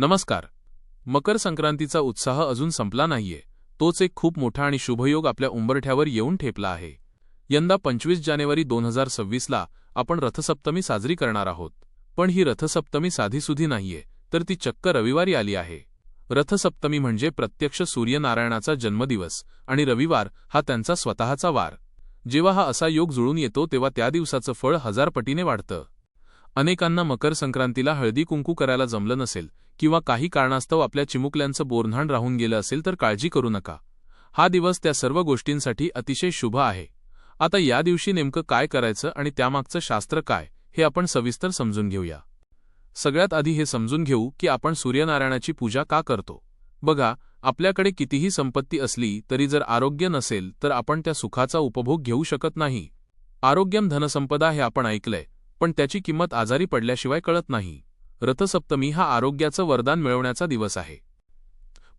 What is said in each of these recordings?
नमस्कार. मकर संक्रांतीचा उत्साह अजून संपला नाहीये. तोच एक खूप मोठा आणि शुभयोग आपल्या उंबरठ्यावर येऊन ठेपला आहे. यंदा पंचवीस जानेवारी दोन हजार सव्वीसला आपण रथसप्तमी साजरी करणार आहोत. पण ही रथसप्तमी साधीसुधी नाहीये तर ती चक्क रविवारी आली आहे. रथसप्तमी म्हणजे प्रत्यक्ष सूर्यनारायणाचा जन्मदिवस आणि रविवार हा त्यांचा स्वतःचा वार. जेव्हा हा असा योग जुळून येतो तेव्हा त्या दिवसाचं फळ हजार पटीने वाढतं. अनेकांना मकर संक्रांतीला हळदी कुंकू करायला जमलं नसेल किंवा काही कारणास्तव आपल्या चिमुकल्यांचं बोरन्हाण राहून गेलं असेल तर काळजी करू नका. हा दिवस त्या सर्व गोष्टींसाठी अतिशय शुभ आहे. आता या दिवशी नेमकं काय करायचं आणि त्यामागचं शास्त्र काय हे आपण सविस्तर समजून घेऊया. सगळ्यात आधी हे समजून घेऊ की आपण सूर्यनारायणाची पूजा का करतो. बघा आपल्याकडे कितीही संपत्ती असली तरी जर आरोग्य नसेल तर आपण त्या सुखाचा उपभोग घेऊ शकत नाही. आरोग्यम धनसंपदा हे आपण ऐकलंय पण त्याची किंमत आजारी पडल्याशिवाय कळत नाही. रथसप्तमी हा आरोग्याचं वरदान मिळवण्याचा दिवस आहे.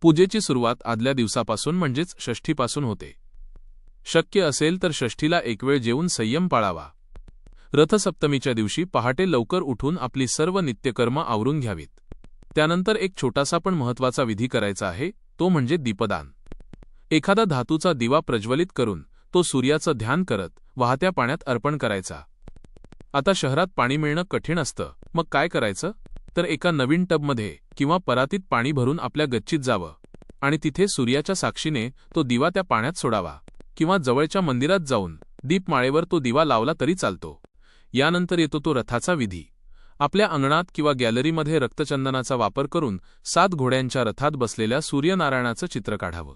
पूजेची सुरुवात आदल्या दिवसापासून म्हणजेच षष्ठीपासून होते. शक्य असेल तर षष्ठीला एक वेळ जेवून संयम पाळावा. रथसप्तमीच्या दिवशी पहाटे लवकर उठून आपली सर्व नित्यकर्म आवरून घ्यावीत. त्यानंतर एक छोटासा पण महत्त्वाचा विधी करायचा आहे तो म्हणजे दीपदान. एखादा धातूचा दिवा प्रज्वलित करून तो सूर्याचं ध्यान करत वाहत्या पाण्यात अर्पण करायचा. आता शहरात पाणी मिळणं कठीण असतं मग काय करायचं? तर एका नवीन टबमध्ये किंवा परातीत पाणी भरून आपल्या गच्चीत जावं आणि तिथे सूर्याच्या साक्षीने तो दिवा त्या पाण्यात सोडावा किंवा जवळच्या मंदिरात जाऊन दीपमाळेवर तो दिवा लावला तरी चालतो. यानंतर येतो तो रथाचा विधी. आपल्या अंगणात किंवा गॅलरीमध्ये रक्तचंदनाचा वापर करून सात घोड्यांच्या रथात बसलेल्या सूर्यनारायणाचं चित्र काढावं.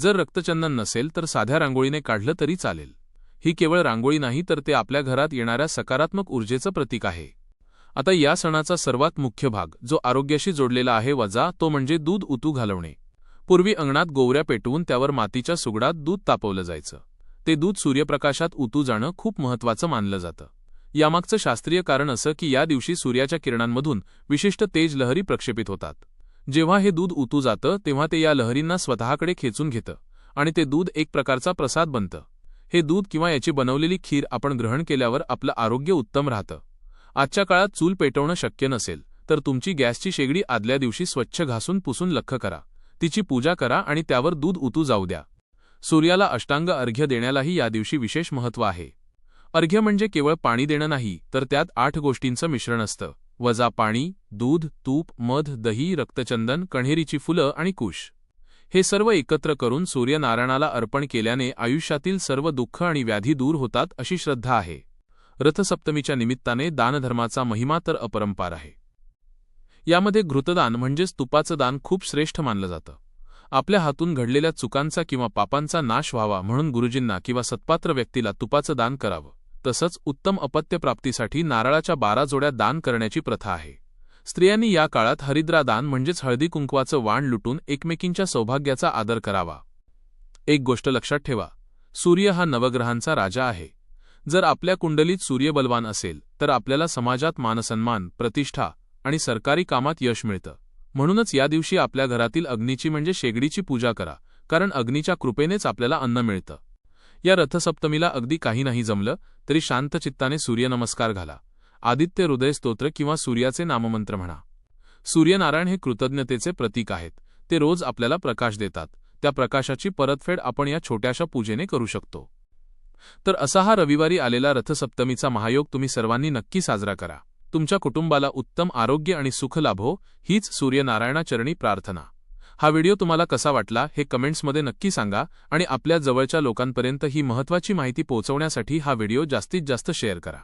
जर रक्तचंदन नसेल तर साध्या रांगोळीने काढलं तरी चालेल. ही केवळ रांगोळी नाही तर ते आपल्या घरात येणाऱ्या सकारात्मक ऊर्जेचं प्रतीक आहे. आता या सणाचा सर्वात मुख्य भाग जो आरोग्याशी जोडलेला आहे वजा तो म्हणजे दूध उतू घालवणे. पूर्वी अंगणात गोवऱ्या पेटवून त्यावर मातीच्या सुगडात दूध तापवलं जायचं. ते दूध सूर्यप्रकाशात उतू जाणं खूप महत्वाचं मानलं जातं. यामागचं शास्त्रीय कारण असं की या दिवशी सूर्याच्या किरणांमधून विशिष्ट तेज लहरी प्रक्षेपित होतात. जेव्हा हे दूध उतू जातं तेव्हा ते या लहरींना स्वतःकडे खेचून घेतं आणि ते दूध एक प्रकारचा प्रसाद बनतं. हे दूध किंवा याची बनवलेली खीर आपण ग्रहण केल्यावर आपलं आरोग्य उत्तम राहतं. आजच्या काळात चूल पेटवणं शक्य नसेल तर तुमची गॅसची शेगडी आदल्या दिवशी स्वच्छ घासून पुसून लख करा. तिची पूजा करा आणि त्यावर दूध उतू जाऊ द्या. सूर्याला अष्टांग अर्घ्य देण्यालाही या दिवशी विशेष महत्त्व आहे. अर्घ्य म्हणजे केवळ पाणी देणं नाही तर त्यात आठ गोष्टींचं मिश्रण असतं. वजा पाणी दूध तूप मध दही रक्तचंदन कण्हेरीची फुलं आणि कुश. हे सर्व एकत्र करून सूर्यनारायणाला अर्पण केल्याने आयुष्यातील सर्व दुःख आणि व्याधी दूर होतात अशी श्रद्धा आहे. रथसप्तमीच्या निमित्ताने दानधर्माचा महिमा तर अपरंपार आहे. यामध्ये घृतदान म्हणजेच तुपाचं दान खूप श्रेष्ठ मानलं जातं. आपल्या हातून घडलेल्या चुकांचा किंवा पापांचा नाश व्हावा म्हणून गुरुजींना किंवा सत्पात्र व्यक्तीला तुपाचं दान करावं तसंच उत्तम अपत्यप्राप्तीसाठी नारळाच्या बारा जोड्या दान करण्याची प्रथा आहे. स्त्रियांनी या काळात हरिद्रा दान म्हणजेच हळदी कुंकवाचं वाण लुटून एकमेकींच्या सौभाग्याचा आदर करावा. एक गोष्ट लक्षात ठेवा सूर्य हा नवग्रहांचा राजा आहे. जर आपल्या कुंडलीत सूर्य बलवान असेल तर आपल्याला समाजात मानसन्मान प्रतिष्ठा आणि सरकारी कामात यश मिळतं. म्हणूनच या दिवशी आपल्या घरातील अग्नीची म्हणजे शेगडीची पूजा करा कारण अग्नीच्या कृपेनेच आपल्याला अन्न मिळतं. या रथसप्तमीला अगदी काही नाही जमलं तरी शांत चित्ताने सूर्यनमस्कार घाला. आदित्य हृदय स्तोत्र किंवा सूर्याचे नाममंत्र म्हणा. सूर्यनारायण हे कृतज्ञतेचे प्रतीक आहेत. ते रोज आपल्याला प्रकाश देतात. त्या प्रकाशाची परतफेड आपण या छोट्याशा पूजेने करू शकतो. तर असा हा रविवारी आलेला रथसप्तमीचा महायोग तुम्ही सर्वांनी नक्की साजरा करा. तुमच्या कुटुंबाला उत्तम आरोग्य आणि सुख लाभो हो, हीच सूर्यनारायणाचरणी प्रार्थना. हा व्हिडिओ तुम्हाला कसा वाटला हे कमेंट्समध्ये नक्की सांगा आणि आपल्या जवळच्या लोकांपर्यंत ही महत्त्वाची माहिती पोहोचवण्यासाठी हा व्हिडिओ जास्तीत जास्त शेअर करा.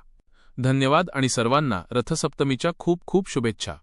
धन्यवाद आणि सर्वांना रथसप्तमीच्या खूप खूप शुभेच्छा.